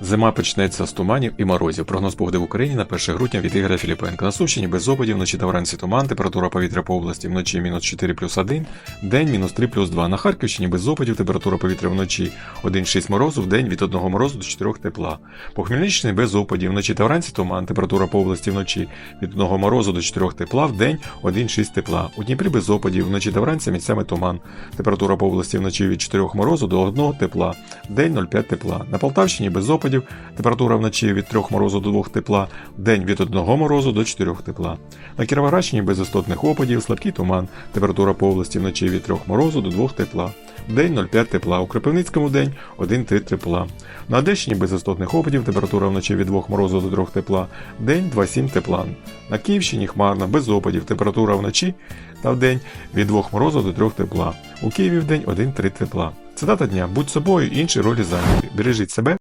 Зима почнеться з туманів і морозів. Прогноз погоди в Україні на 1 грудня від Ігоря Філіпенка. На Сумщині без опадів, вночі та вранці туман, температура повітря по області вночі мінус 4 плюс 1, день мінус 3 плюс 2. На Харківщині без опадів, температура повітря вночі 1,6 морозу, в день від 1 морозу до 4 тепла. По Хмельниччині без опадів, вночі та вранці туман, температура по області вночі від 1 морозу до 4 тепла, в день 1,6 тепла. У Дніпрі без опадів, вночі та вранці місцями туман. Температура по області вночі від 4 морозу до 1 тепла, в день 0,5 тепла. На Полтавщині без опадів, температура вночі від 3 морозу до 2 тепла, день від 1 морозу до 4 тепла. На Кіровоградщині без істотних опадів, слабкий туман, температура по області вночі від 3 морозу до 2 тепла. День 0,5 тепла, у Кропивницькому день 1-3 тепла. На Одещині без істотних опадів, температура вночі від 2 морозу до 3 тепла, день 2-7 тепла. На Київщині хмарно, без опадів, температура вночі та в день від 2 морозу до 3 тепла. У Києві в день 1-3 тепла. Цитата дня: будь собою, інші ролі зайняті. Бережіть себе